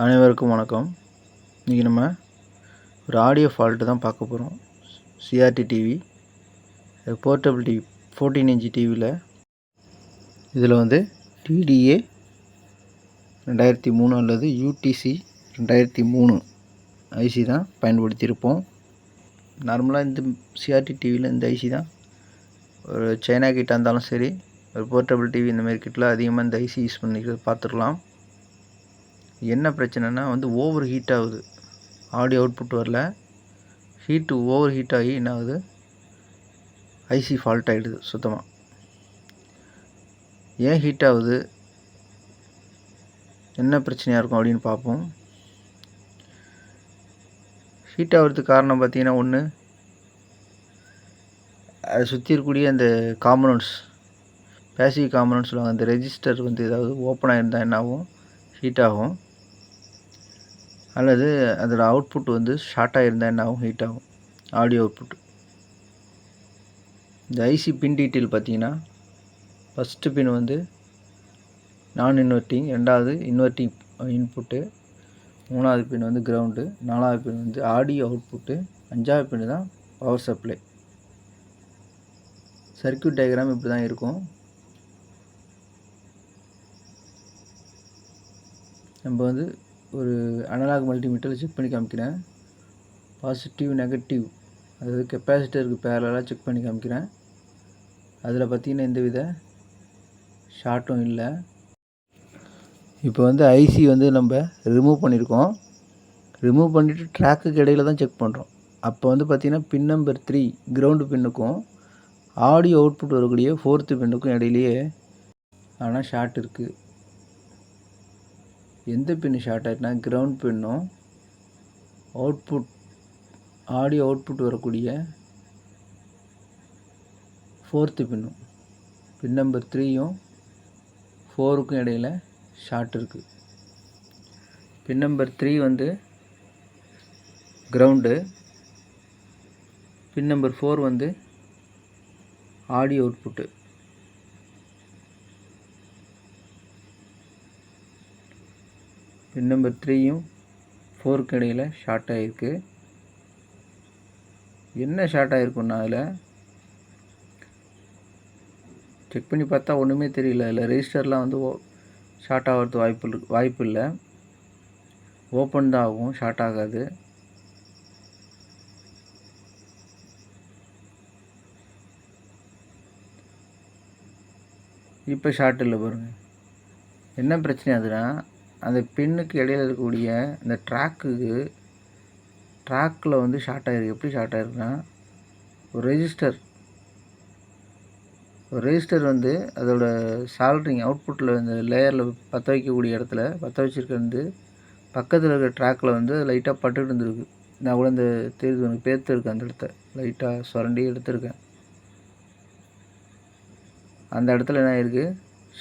அனைவருக்கும் வணக்கம். இன்றைக்கி நம்ம ஒரு ஆடியோ ஃபால்ட்டு தான் பார்க்க போகிறோம் CRT TV portable TV fourteen inch டிவியில் இதில் வந்து டிடிஏ ரெண்டாயிரத்தி மூணு அல்லது யூடிசி ரெண்டாயிரத்தி மூணு ஐசி தான் பயன்படுத்தியிருப்போம். நார்மலாக இந்த சிஆர்டி டிவியில் இந்த ஐசி தான். ஒரு சைனா கிட்ட இருந்தாலும் சரி ஒரு போர்ட்டபிள் டிவி இந்தமாரி கிட்டலாம் அதிகமாக இந்த ஐசி யூஸ் பண்ணிக்கிறது பார்த்துக்கலாம் என்ன பிரச்சனைனா வந்து ஓவர் ஹீட் ஆகுது. ஆடியோ அவுட்புட் வரல. ஹீட்டு ஓவர் ஹீட் ஆகி என்ன ஆகுது? ஐசி ஃபால்ட் ஆகிடுது சுத்தமாக ஏன் ஹீட் ஆகுது? என்ன பிரச்சனையாக இருக்கும் அப்படின்னு பார்ப்போம். ஹீட் ஆகிறதுக்கு காரணம் பார்த்தீங்கன்னா ஒன்று அதை சுற்றி இருக்கக்கூடிய அந்த காம்பனண்ட்ஸ் பேசிவ் காம்பனண்ட்ஸ் சொல்லுவாங்க. அந்த ரெஜிஸ்டர் வந்து ஏதாவது ஓப்பன் ஆகிருந்தால் என்ன ஆகும்? ஹீட் ஆகும். அல்லது அதோடய அவுட்புட் வந்து ஷார்ட்டாக இருந்தால் என்ன ஆகும்? ஹீட் ஆகும். ஆடியோ அவுட்புட் இந்த ஐசி பின் டீட்டெயில் பார்த்தீங்கன்னா ஃபஸ்ட்டு பின் வந்து நான் இன்வெர்ட்டிங் ரெண்டாவது இன்வெர்ட்டிங் இன்புட்டு மூணாவது பின் வந்து கிரவுண்டு நாலாவது பின் வந்து ஆடியோ அவுட்புட்டு அஞ்சாவது பின் தான் பவர் சப்ளை சர்க்கியூட் டயக்ராம் இப்படி தான் இருக்கும். நம்ம வந்து ஒரு அனலாக் மல்டிமீட்டரில் செக் பண்ணி காமிக்கிறேன். பாசிட்டிவ் நெகட்டிவ் அதாவது கெப்பாசிட்டருக்கு பேரலாக செக் பண்ணி காமிக்கிறேன். அதில் பார்த்திங்கன்னா எந்த வித ஷார்ட்டும் இல்லை. இப்போ வந்து ஐசி வந்து நம்ம ரிமூவ் பண்ணியிருக்கோம் ரிமூவ் பண்ணிவிட்டு ட்ராக்குக்கு இடையில தான் செக் பண்ணுறோம் அப்போ வந்து பார்த்திங்கன்னா பின் நம்பர் த்ரீ கிரவுண்டு பின்னுக்கும் ஆடியோ அவுட்புட் வரக்கூடிய ஃபோர்த்து பின்னுக்கும் இடையிலேயே ஆனால் ஷார்ட் இருக்குது எந்த பின்னு ஷார்ட் ஆகிட்டுனா கிரவுண்ட் பின்னும் அவுட்புட் ஆடியோ அவுட்புட் வரக்கூடிய ஃபோர்த்து பின்னும் பின் நம்பர் த்ரீயும் ஃபோருக்கும் இடையில் ஷார்ட் இருக்குது பின் நம்பர் த்ரீ வந்து கிரவுண்டு பின் நம்பர் ஃபோர் வந்து ஆடியோ அவுட்புட்டு பின் நம்பர் த்ரீயும் ஃபோருக்கு இடையில் ஷார்ட் ஆகிருக்கு என்ன ஷார்ட் ஆகிருக்குன்னா அதில் செக் பண்ணி பார்த்தா ஒன்றுமே தெரியல. இல்லை ரெஜிஸ்டர்லாம் வந்து ஷார்ட் ஆகிறது வாய்ப்பு வாய்ப்பு இல்லை. ஓப்பன் தான் ஆகும் ஷார்ட் ஆகாது. இப்போ ஷார்ட் இல்லை பாருங்கள் என்ன பிரச்சனை அதுனா அந்த பின்னுக்கு இடையில இருக்கக்கூடிய இந்த ட்ராக்குக்கு ட்ராக்கில் வந்து ஷார்ட் ஆகிருக்கு எப்படி ஷார்ட் ஆகிருக்குன்னா ஒரு ரெஜிஸ்டர் ஒரு ரெஜிஸ்டர் வந்து அதோட சால்ட்ரிங் அவுட்புட்டில் இந்த லேயரில் பற்ற வைக்கக்கூடிய இடத்துல பற்ற வச்சுருக்க வந்து பக்கத்தில் இருக்கிற ட்ராக்கில் வந்து லைட்டாக பட்டுட்டு இருந்திருக்கு. நான் கூட இந்த தெரியுது எனக்கு பேர்த்துருக்கேன் அந்த இடத்த. லைட்டாக சுரண்டி எடுத்திருக்கேன். அந்த இடத்துல என்ன ஆயிருக்கு?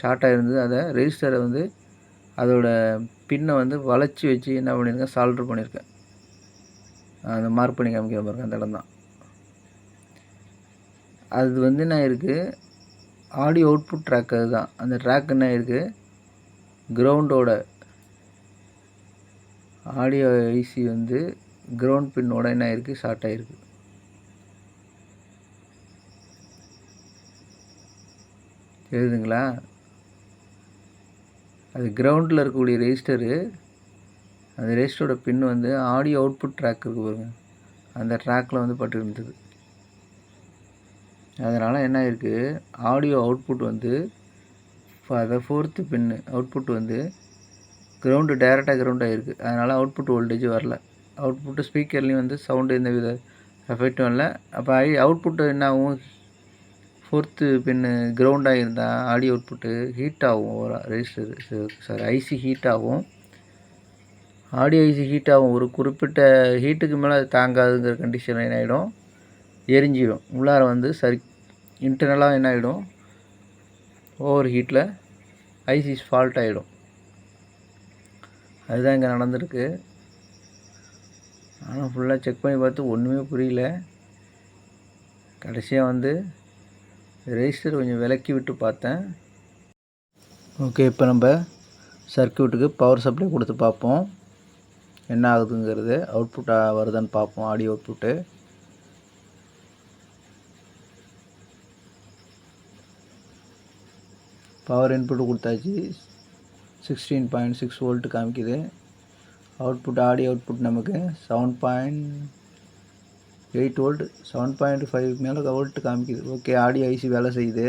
ஷார்ட்டாக இருந்தது. அதை ரெஜிஸ்டரை வந்து அதோட பின்னை வந்து வளைச்சி வச்சு என்ன பண்ணியிருக்கேன்? சால்ட்ரு பண்ணியிருக்கேன். அந்த மார்க் பண்ணி காமிக்கிற பாருங்க அந்த இடம் தான் அது வந்து என்ன இருக்குது ஆடியோ அவுட்புட் ட்ராக் அதுதான். அந்த ட்ராக் என்ன இருக்குது கிரவுண்டோட ஆடியோ ஐசி வந்து கிரவுண்ட் பின்னோட என்ன ஆயிருக்கு? ஷார்ட் ஆகிருக்கு எழுதுங்களா அது கிரவுண்டில் இருக்கக்கூடிய ரெஜிஸ்டரு அந்த ரெஜிஸ்டரோட பின் வந்து ஆடியோ அவுட்புட் ட்ராக் இருக்குது பாருங்க. அந்த ட்ராக்கில் வந்து பட்டு இருந்தது. அதனால் என்ன இருக்குது ஆடியோ அவுட்புட் வந்து அதை ஃபோர்த்து பின்னு அவுட்புட் வந்து கிரவுண்டு டைரெக்டாக கிரவுண்ட் ஆகிருக்கு அதனால் அவுட்புட் வோல்டேஜ் வரல. அவுட்புட்டு ஸ்பீக்கர்லேயும் வந்து சவுண்டு எந்த வித எஃபெக்டும் இல்லை. அப்போ அவுட்புட்டு என்ன ஆகும்? ஃபோர்த்து பின்னு கிரவுண்டாக இருந்தால் ஆடியோ அவுட்புட்டு ஹீட் ஆகும் ஒரு ரெஜிஸ்டர் சாரி ஐசி ஹீட் ஆகும் ஆடியோ ஐசி ஹீட் ஆகும் ஒரு குறிப்பிட்ட ஹீட்டுக்கு மேலே அது தாங்காதுங்கிற கண்டிஷன் என்ன ஆகிடும் எரிஞ்சிடும். உள்ளார வந்து சரி இன்டர்னலாக என்ன ஆகிடும் ஓவர் ஹீட்டில் ஐசி ஃபால்ட் ஆகிடும் அதுதான் இங்கே நடந்திருக்கு. ஆனால் ஃபுல்லாக செக் பண்ணி பார்த்து ஒன்றுமே புரியல. கடைசியாக வந்து ரெஜிஸ்டர் கொஞ்சம் விலக்கி விட்டு பார்த்தேன். ஓகே இப்போ நம்ம சர்க்கியூட்டுக்கு பவர் சப்ளை கொடுத்து பார்ப்போம். என்ன ஆகுதுங்கிறது? அவுட்புட்டாக வருதான்னு பார்ப்போம் ஆடியோ அவுட்புட்டு பவர் இன்புட் கொடுத்தாச்சு. சிக்ஸ்டீன் பாயிண்ட் சிக்ஸ் வோல்ட்டு காமிக்குது. அவுட்புட் ஆடியோ அவுட்புட் நமக்கு seven point eight volt seven point five மேலே வோல்ட் காமிக்குது. ஓகே ஆடியோ ஐசி வேலை செய்யுது.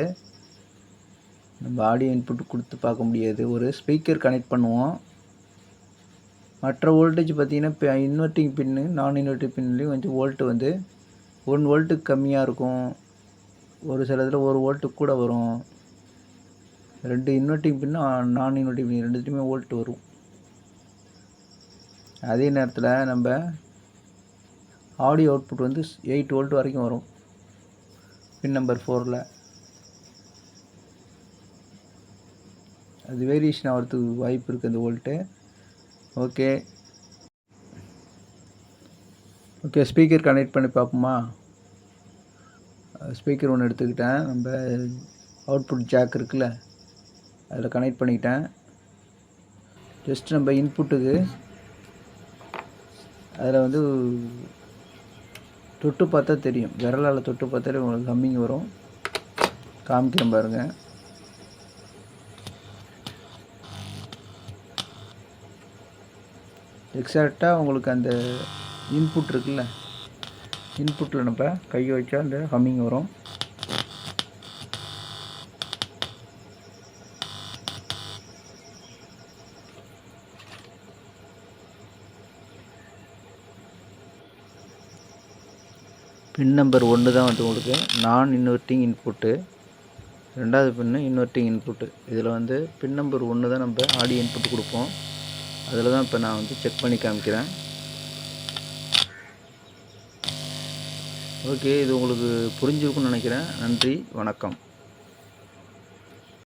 நம்ம ஆடியோ இன்புட் கொடுத்து பார்க்க முடியாது. ஒரு ஸ்பீக்கர் கனெக்ட் பண்ணுவோம். மற்ற வோல்டேஜ் பார்த்திங்கன்னா இப்போ இன்வெர்ட்டிங் பின்னு நான் இன்வெர்ட்டிங் பின்லேயும் கொஞ்சம் வோல்ட்டு வந்து ஒன் வோல்ட்டுக்கு கம்மியாக இருக்கும். ஒரு சில இதில் ஒரு வோல்ட்டுக்கு கூட வரும். ரெண்டு இன்வெர்ட்டிங் பின்னு நான் இன்வெர்ட்டிங் பின் ரெண்டுத்துலேயுமே வோல்ட் வரும். அதே நேரத்தில் நம்ம ஆடியோ அவுட்புட் வந்து எயிட் வோல்ட் வரைக்கும் வரும். பின் நம்பர் ஃபோரில் அது வேரியேஷன் ஆகிறதுக்கு வாய்ப்பு இருக்குது அந்த volt okay okay speaker connect பண்ணி பார்ப்போமா? ஸ்பீக்கர் ஒன்று எடுத்துக்கிட்டேன். நம்ம அவுட்புட் ஜாக் இருக்குல்ல அதில் கனெக்ட் பண்ணிக்கிட்டேன். ஜஸ்ட் நம்ம இன்புட்டுக்கு அதில் வந்து தொட்டு பார்த்தா தெரியும். விரலால் தொட்டு பார்த்தாலே உங்களுக்கு கம்மிங் வரும். காமிக்கிறேன் பாருங்கள் எக்ஸாக்டாக உங்களுக்கு அந்த இன்புட் இருக்குல்ல. இன்புட்டில் நம்ம கையை வச்சா அந்த ஹம்மிங் வரும். பின் நம்பர் ஒன்று தான் வந்து உங்களுக்கு. நான் இன்வெர்ட்டிங் இன்புட்டு ரெண்டாவது பின்னு இன்வெர்ட்டிங் இன்புட்டு இதில் வந்து பின் நம்பர் ஒன்று தான் நம்ம ஆடியோ இன்புட் கொடுப்போம். அதில் தான் இப்போ நான் வந்து செக் பண்ணி காமிக்கிறேன். ஓகே இது உங்களுக்கு புரிஞ்சிருக்குன்னு நினைக்கிறேன். நன்றி வணக்கம்.